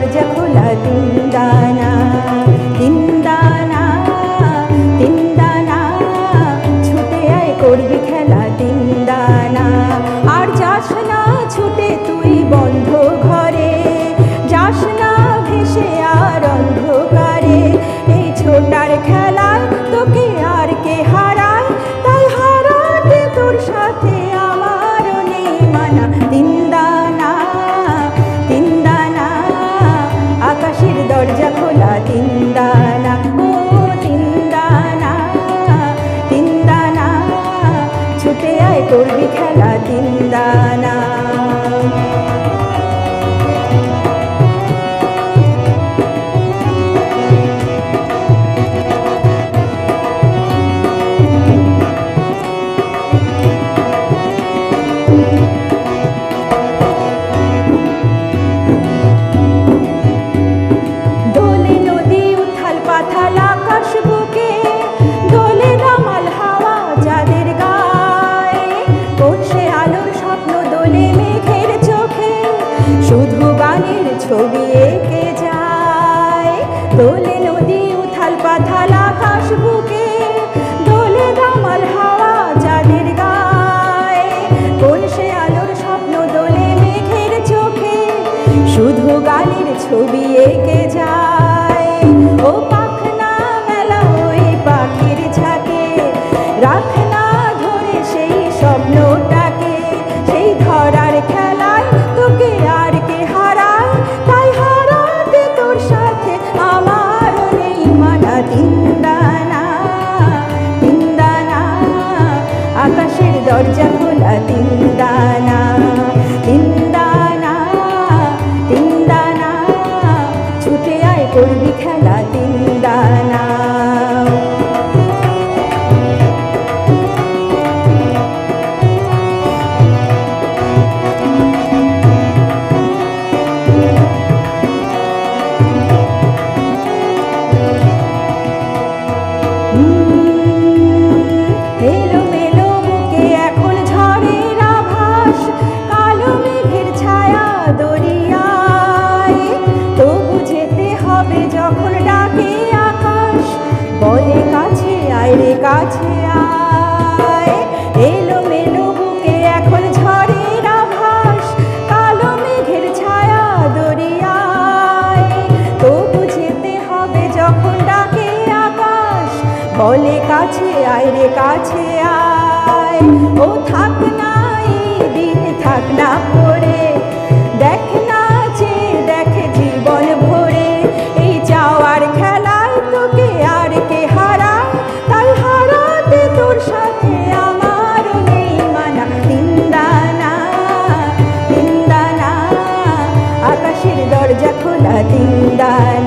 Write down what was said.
দরজা করবি খেলা দিন দানা। দোলে নদী উথাল পাথাল আকাশ বুকে, দোলে ধামাল হাওয়া চাঁদের গায়। কোন সে আলোর স্বপ্ন দোলে মেঘের চোখে, শুধু গালির ছবি এঁকে যায়। ও পাখনা মেলা ওই পাখির ঝাঁকে, রাখ 老家 আয় রে কাছে আয়। এলো মেলো বুকে এখন ঝড়ের আভাস, কালো মেঘের ছায়া দরিয়ায়। তবু যেতে হবে যখন ডাকে আকাশ, বলে কাছে আয় রে কাছে আয়। ও থাক না দিন থাক না